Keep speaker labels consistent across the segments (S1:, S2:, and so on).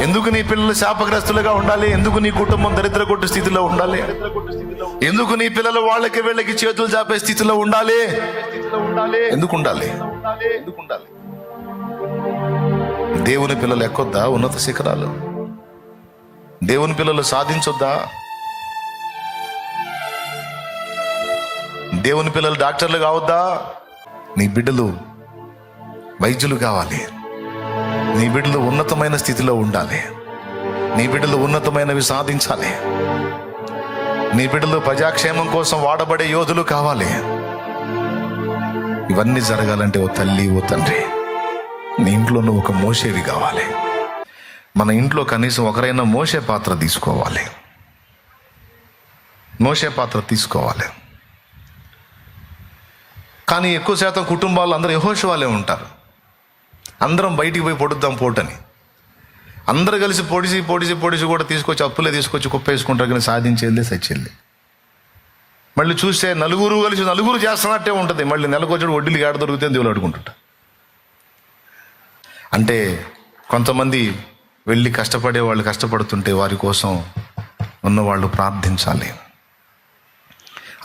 S1: ఎందుకు నీ పిల్లలు శాపగ్రస్తులుగా ఉండాలి? ఎందుకు నీ కుటుంబం దరిద్ర కొట్టు స్థితిలో ఉండాలి? ఎందుకు నీ పిల్లలు వాళ్ళకి వీళ్ళకి చేతులు చాపే స్థితిలో ఉండాలి? ఎందుకు ఉండాలి? ఎందుకు ఉండాలి దేవుని పిల్లలు ఎక్కొద్దా? ఉన్నత శిఖరాలు. దేవుని పిల్లలు సాధించొద్దా? దేవుని పిల్లలు డాక్టర్లు కావద్దా? నీ బిడ్డలు వైద్యులు కావాలి. నీ బిడ్డలు ఉన్నతమైన స్థితిలో ఉండాలి. నీ బిడ్డలు ఉన్నతమైనవి సాధించాలి. నీ బిడ్డలు ప్రజాక్షేమం కోసం వాడబడే యోధులు కావాలి. ఇవన్నీ జరగాలంటే ఓ తల్లి ఓ తండ్రి నీ ఇంట్లో నువ్వు ఒక మోసేవి కావాలి. మన ఇంట్లో కనీసం ఒకరైనా మోసే పాత్ర తీసుకోవాలి. మోసే పాత్ర తీసుకోవాలి. కానీ ఎక్కువ శాతం కుటుంబాలు అందరూ యహోషవాలే ఉంటారు. అందరం బయటికి పోయి పొడుద్దాం పోటని. అందరు కలిసి పొడిసి పొడిసి పొడిసి కూడా తీసుకొచ్చి అప్పులే తీసుకొచ్చి కుప్పేసుకుంటారు కానీ సాధించేది సచ్చేది. మళ్ళీ చూస్తే నలుగురు కలిసి నలుగురు చేస్తున్నట్టే ఉంటుంది. మళ్ళీ నెలకొచ్చాడు వడ్డీలు ఏడ దొరికితే దేవులు అడుగుంటుంట అంటే కొంతమంది వెళ్ళి కష్టపడే వాళ్ళు కష్టపడుతుంటే వారి కోసం ఉన్నవాళ్ళు ప్రార్థించాలి.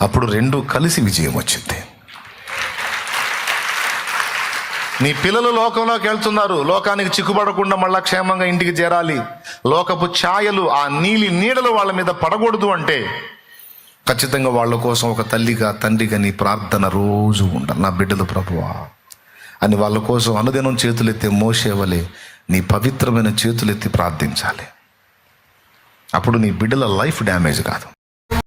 S1: అప్పుడు రెండు కలిసి విజయం వచ్చింది. నీ పిల్లలు లోకంలోకి వెళ్తున్నారు. లోకానికి చిక్కుపడకుండా మళ్ళా క్షేమంగా ఇంటికి చేరాలి. లోకపు ఛాయలు ఆ నీలి నీడలు వాళ్ళ మీద పడకూడదు అంటే ఖచ్చితంగా వాళ్ళ కోసం ఒక తల్లిగా తండ్రిగా నీ ప్రార్థన రోజు ఉండాలి. నా బిడ్డలు ప్రభువా అని వాళ్ళ కోసం అనుదినం చేతులెత్తి మోసేవలే నీ పవిత్రమైన చేతులెత్తి ప్రార్థించాలి. అప్పుడు నీ బిడ్డల లైఫ్ డ్యామేజ్ కాదు.